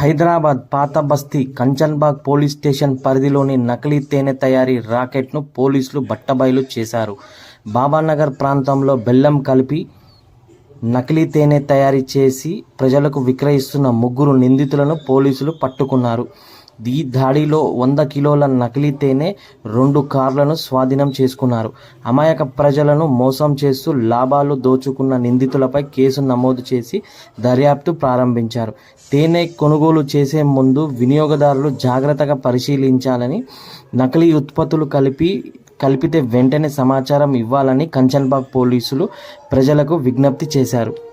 హైదరాబాద్ పాత బస్తీ Kanchanbagh police station పరిధిలోని నకిలీ తేనె తయారీ రాకెట్ను పోలీసులు బట్టబయలు చేశారు. బాబానగర్ ప్రాంతంలో బెల్లం కలిపి నకిలీ తేనె తయారీ చేసి ప్రజలకు విక్రయిస్తున్న ముగ్గురు నిందితులను పోలీసులు పట్టుకున్నారు. ఈ దాడిలో వంద కిలోల నకిలీ తేనె రెండు కార్లను స్వాధీనం చేసుకున్నారు. అమాయక ప్రజలను మోసం చేస్తూ లాభాలు దోచుకున్న నిందితులపై కేసు నమోదు చేసి దర్యాప్తు ప్రారంభించారు. తేనె కొనుగోలు చేసే ముందు వినియోగదారులు జాగ్రత్తగా పరిశీలించాలని నకిలీ ఉత్పత్తులు కలిపి కలిపితే వెంటనే సమాచారం ఇవ్వాలని కంచన్బాగ్ పోలీసులు ప్రజలకు విజ్ఞప్తి చేశారు.